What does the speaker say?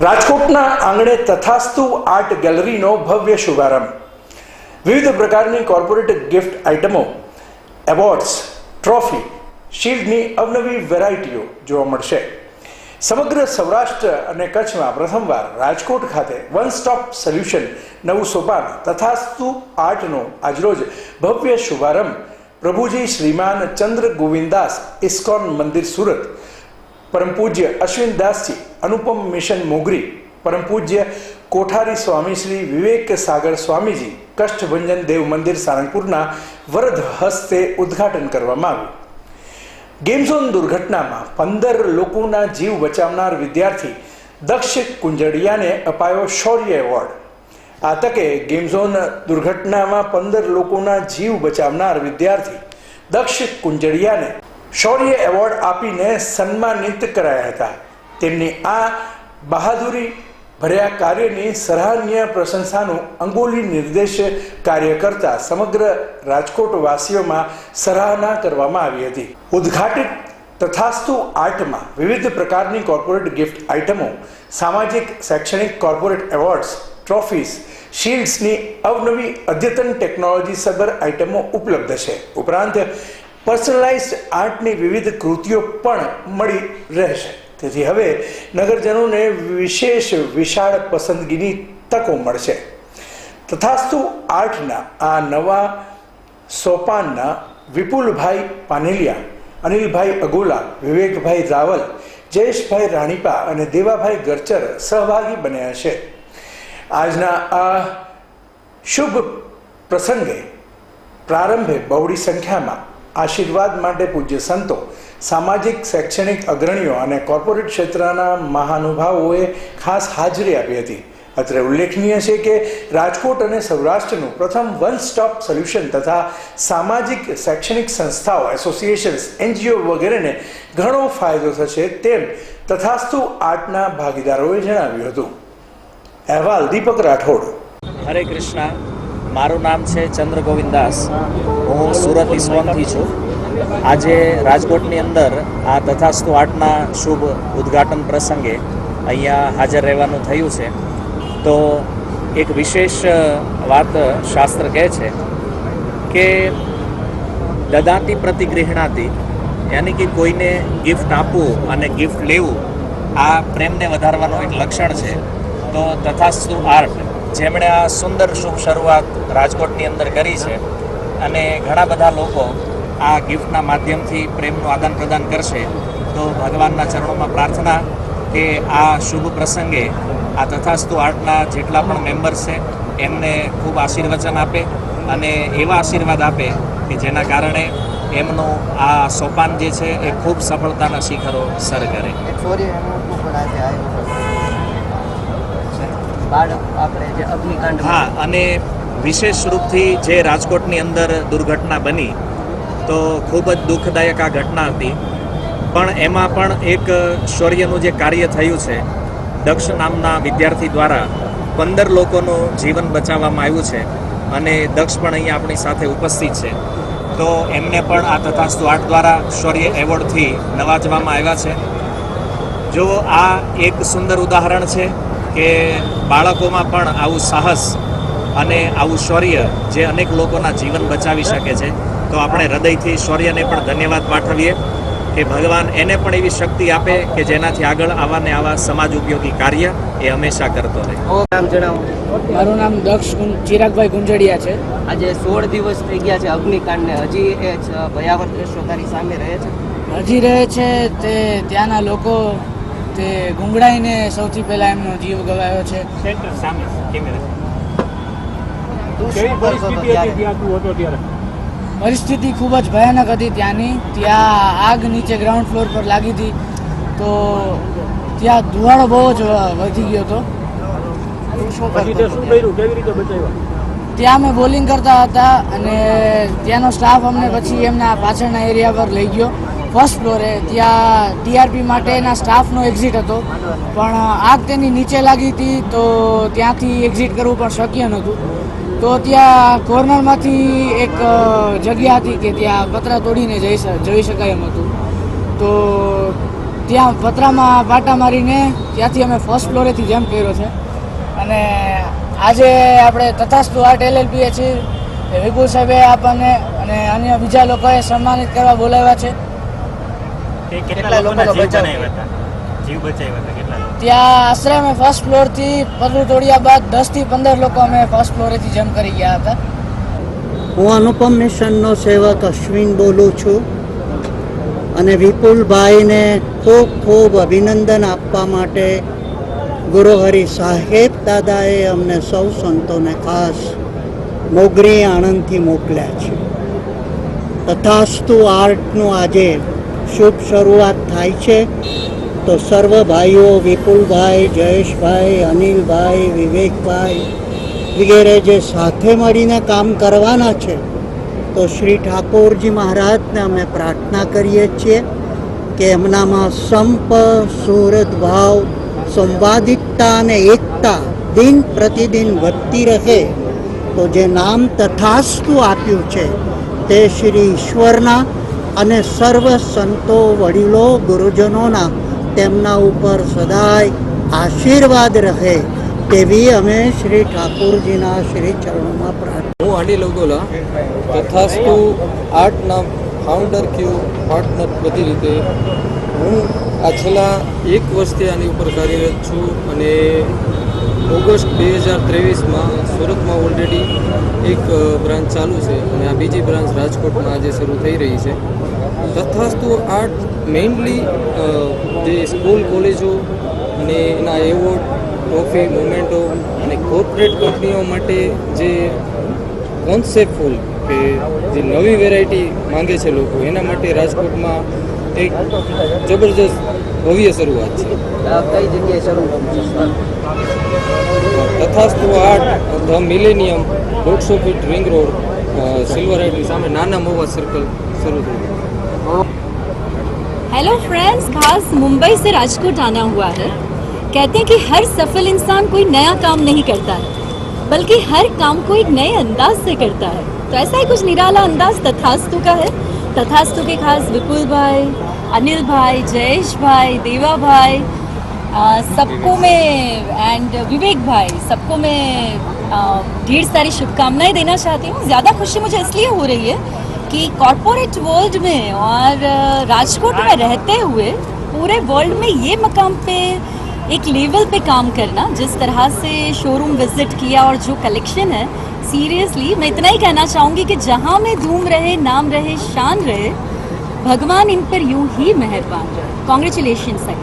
રાજકોટના આંગણે તથાસ્તુ આર્ટ ગેલેરીનો ભવ્ય શુભારંભ. વિવિધ પ્રકારની કોર્પોરેટ ગિફ્ટ આઇટમો, એવોર્ડ્સ, ટ્રોફી, શિલ્ડની અવનવી વેરાયટીઓ જોવા મળશે. સમગ્ર સૌરાષ્ટ્ર અને કચ્છમાં પ્રથમવાર રાજકોટ ખાતે વન સ્ટોપ સોલ્યુશન નવું સોપાન તથાસ્તુ આર્ટનો આજરોજ ભવ્ય શુભારંભ. પ્રભુજી શ્રીમાન ચંદ્ર ગોવિંદાસ ઇસ્કોન મંદિર સુરત પરમ પૂજ્ય અશ્વિનદાસજી, અનુપમ મિશન મોગરી, પરમ પૂજ્ય કોઠારી સ્વામી શ્રી વિવેક સાગર સ્વામીજી, કષ્ટભંજન દેવ મંદિર સારંગપુરના વરદ હસ્તે ઉદ્ઘાટન કરવામાં આવ્યું. ગેમઝોન દુર્ઘટનામાં પંદર લોકોના જીવ બચાવનાર વિદ્યાર્થી દક્ષ કુંજડિયાને અપાયો શૌર્ય એવોર્ડ. આ તકે ગેમઝોન દુર્ઘટનામાં પંદર લોકોના જીવ બચાવનાર વિદ્યાર્થી દક્ષ કુંજડિયાને શૌર્ય એવોર્ડ આપીને સન્માનિત કરાયા હતા. તેમની આ બહાદુરી ભર્યા કાર્યની સરાહનીય પ્રશંસાનું અંગોલી નિર્દેશ કાર્ય કરતા સમગ્ર રાજકોટ વાસીઓમાં સરાહના કરવામાં આવી હતી. ઉદ્ઘાટિત તથાસ્તુ આર્ટમાં વિવિધ પ્રકારની કોર્પોરેટ ગિફ્ટ આઇટમો, સામાજિક, શૈક્ષણિક કોર્પોરેટ એવોર્ડ્સ, ટ્રોફીઝ, શિલ્ડ્સની અવનવી અદ્યતન ટેકનોલોજી સબર આઇટમો ઉપલબ્ધ છે. ઉપરાંત પર્સનલાઇઝ્ડ આર્ટની વિવિધ કૃતિઓ પણ મળી રહેશે. તેથી હવે નગરજનોને વિશેષ વિશાળ પસંદગીની તકો મળશે. તથાસ્તુ આર્ટના આ નવા સોપાનના વિપુલભાઈ પાનેલિયા, અનિલભાઈ અગોલા, વિવેકભાઈ રાવલ, જયેશભાઈ રાણીપા અને દેવાભાઈ ગરચર સહભાગી બન્યા છે. આજના આ શુભ પ્રસંગે પ્રારંભે બહોળી સંખ્યામાં આશીર્વાદ માટે પૂજ્ય સંતો, સામાજિક, શૈક્ષણિક અગ્રણીઓ અને કોર્પોરેટ ક્ષેત્રના મહાનુભાવોએ ખાસ હાજરી આપી હતી. અત્રે ઉલ્લેખનીય છે કે રાજકોટ અને સૌરાષ્ટ્રનું પ્રથમ વન સ્ટોપ સોલ્યુશન તથા સામાજિક, શૈક્ષણિક સંસ્થાઓ એસોસિએશન્સ એનજીઓ વગેરેને ઘણો ફાયદો થશે તેમ તથાસ્તુ આર્ટના ભાગીદારોએ જણાવ્યું હતું. અહેવાલ દીપક રાઠોડ. હરે કૃષ્ણ. મારું નામ છે ચંદ્ર ગોવિંદાસ હું સુરત ઇસ્કોનથી છું. આજે રાજકોટની અંદર આ તથાસ્તુ આર્ટના શુભ ઉદ્ઘાટન પ્રસંગે અહીંયા હાજર રહેવાનું થયું છે. તો એક વિશેષ વાત શાસ્ત્ર કહે છે કે દદાતી પ્રતિગૃહણાતી, યાની કે કોઈને ગિફ્ટ આપવું અને ગિફ્ટ લેવું, આ પ્રેમને વધારવાનું એક લક્ષણ છે. તો તથાસ્તુ આર્ટ જેમણે આ સુંદર શુભ શરૂઆત રાજકોટની અંદર કરી છે અને ઘણા બધા લોકો આ ગિફ્ટના માધ્યમથી પ્રેમનું આદાન પ્રદાન કરશે, તો ભગવાનના ચરણોમાં પ્રાર્થના કે આ શુભ પ્રસંગે આ તથાસ્તુ આર્ટના જેટલા પણ મેમ્બર્સ છે, એમને ખૂબ આશીર્વચન આપે અને એવા આશીર્વાદ આપે કે જેના કારણે એમનું આ સોપાન જે છે એ ખૂબ સફળતાના શિખરો સર કરે સોરી એનું પણ આજે આવ્યું હા, અને વિશેષ રૂપથી જે રાજકોટની અંદર દુર્ઘટના બની, તો ખૂબ જ દુઃખદાયક આ ઘટના હતી. પણ એમાં પણ એક શૌર્યનું જે કાર્ય થયું છે, દક્ષ નામના વિદ્યાર્થી દ્વારા પંદર લોકોનું જીવન બચાવવામાં આવ્યું છે, અને દક્ષ પણ અહીંયા આપણી સાથે ઉપસ્થિત છે. તો એમને પણ આ તથાસ્તુ આર્ટ દ્વારા શૌર્ય એવોર્ડથી નવાજવામાં આવ્યા છે. જો આ એક સુંદર ઉદાહરણ છે. કે બાળકોમાં પણ આવું સાહસ અને આવું શૌર્ય જે અનેક લોકોના જીવન બચાવી શકે છે તો આપણે હૃદયથી શૌર્યને પણ ધન્યવાદ પાઠવીએ કે ભગવાન એને પણ એવી શક્તિ આપે કે જેનાથી આગળ આવા ને આવા સમાજ ઉપયોગી કાર્ય એ હંમેશા કરતો રહે. નામ જણાવો. મારું નામ દક્ષ ચિરાગભાઈ ગુંજડિયા છે. આજે સોળ દિવસ થઈ ગયા છે અગ્નિકાંડને. હજી એ જ ભયાવહ દ્રશ્યો તારી સામે રહે છે? હજી રહે છે તે ત્યાંના લોકો તે ગુંગળાઈને સૌથી પહેલા એમનો જીવ ગવાયો છે. સેન્ટર સામે કેમેરા. પરિસ્થિતિ ખૂબ જ ભયાનક હતી ત્યાંની. ત્યાં આગ નીચે ગ્રાઉન્ડ ફ્લોર પર લાગી હતી. તો ત્યાં ધુવાળો બહુ જ વધી ગયો હતો. ત્યાં અમે બોલિંગ કરતા હતા અને ત્યાંનો સ્ટાફ અમને પછી એમના પાછળના એરિયા પર લઈ ગયો. ફર્સ્ટ ફ્લોરે ત્યાં ટીઆરપી માટેના સ્ટાફનો એક્ઝિટ હતો. પણ આગ તેની નીચે લાગી હતી તો ત્યાંથી એક્ઝિટ કરવું પણ શક્ય નહોતું. તો ત્યાં કોર્નરમાંથી એક જગ્યા હતી કે ત્યાં પતરા તોડીને જઈ જઈ શકાય એમ હતું. તો ત્યાં પતરામાં પાટા મારીને ત્યાંથી અમે ફર્સ્ટ ફ્લોરેથી જમ્પ કર્યો છે. અને આજે આપણે તથાસ્તુ આર્ટ એલએલપીએ છીએ. વિપુલ સાહેબે આપણને અને અન્ય બીજા લોકોએ સન્માનિત કરવા બોલાવ્યા છે. તે કેટલા કેટલા લોકોના જીવ બનાવ્યા હતા? જીવ બચાવ્યા હતા કેટલા ત્યાં આશરે અમે ફર્સ્ટ ફ્લોરથી પગલું તોડ્યા બાદ દસથી પંદર લોકો અમે ફર્સ્ટ ફ્લોરેથી જમ્પ કરી ગયા હતા. હું અનુપમ મિશનનો સેવક અશ્વિન બોલું છું અને વિપુલભાઈને ખૂબ ખૂબ અભિનંદન આપવા માટે ગુરુહરિ સાહેબ દાદાએ અમને સૌ સંતોને ખાસ મોગરી આણંદથી મોકલ્યા છે. તથાસ્તુ આર્ટનું આજે શુભ શરૂઆત થાય છે. તો સર્વ ભાઈઓ વિપુલભાઈ, જયેશભાઈ, અનિલભાઈ, વિવેકભાઈ વગેરે જે સાથે મળીને કામ કરવાના છે, તો શ્રી ઠાકોરજી મહારાજને અમે પ્રાર્થના કરીએ છીએ કે એમનામાં સંપ સુરત ભાવ સંવાદિકતા અને એકતા દિન પ્રતિદિન વધતી રહે. તો જે નામ તથાસ્તુ આપ્યું છે તે શ્રી ઈશ્વરના અને સર્વ સંતો વડીલો ગુરુજનોના તેમના ઉપર સદાય આશીર્વાદ રહે તેવી અમે શ્રી ઠાકોરજીના શ્રી ચરણોમાં પ્રાર્થના હું અનિલ અગોલા તથાસ્તુ આર્ટના ફાઉન્ડર ક્યુ પાર્ટનર બધી રીતે. હું આ છેલ્લા એક વર્ષથી આની ઉપર કાર્યરત છું અને ઓગસ્ટ બે હજાર ત્રેવીસમાં સુરતમાં ઓલરેડી એક બ્રાન્ચ ચાલુ છે અને આ બીજી બ્રાન્ચ રાજકોટમાં આજે શરૂ થઈ રહી છે. તથાસ્તુ આર્ટ મેઇનલી જે સ્કૂલ કોલેજો અને એના એવોર્ડ ટ્રોફી મોમેન્ટો અને કોર્પોરેટ કંપનીઓ માટે જે કોન્સેપ્ટફુલ કે જે નવી વેરાયટી માંગે છે લોકો, એના માટે રાજકોટમાં એક જબરજસ્ત ભવ્ય શરૂઆત છે આ કઈ જગ્યાએ શરૂ થયું છે તથાસ્તુ આર્ટ ધ મિલેનિયમ દોઢસો ફીટ રિંગ રોડ સિલ્વર હાઇટની સામે નાના મોવા સર્કલ શરૂ થયું हेलो फ्रेंड्स खास मुंबई से राजकोट आना हुआ है कहते हैं कि हर सफल इंसान कोई नया काम नहीं करता है बल्कि हर काम को एक नए अंदाज से करता है तो ऐसा ही कुछ निराला अंदाज तथास्तु का है तथास्तु के खास विपुल भाई, अनिल भाई, जयेश भाई, देवा भाई सबको मैं एंड विवेक भाई, सबको मैं ढेर सारी शुभकामनाएँ देना चाहती हूँ। ज़्यादा खुशी मुझे इसलिए हो रही है कि कॉरपोरेट वर्ल्ड में और राजकोट में रहते हुए पूरे वर्ल्ड में ये मकाम पे, एक लेवल पे काम करना, जिस तरह से शोरूम विज़िट किया और जो कलेक्शन है सीरियसली मैं इतना ही कहना चाहूँगी कि जहाँ में धूम रहे नाम रहे शान रहे भगवान इन पर यूं ही मेहरबान रहे कॉन्ग्रेचुलेशन अगेन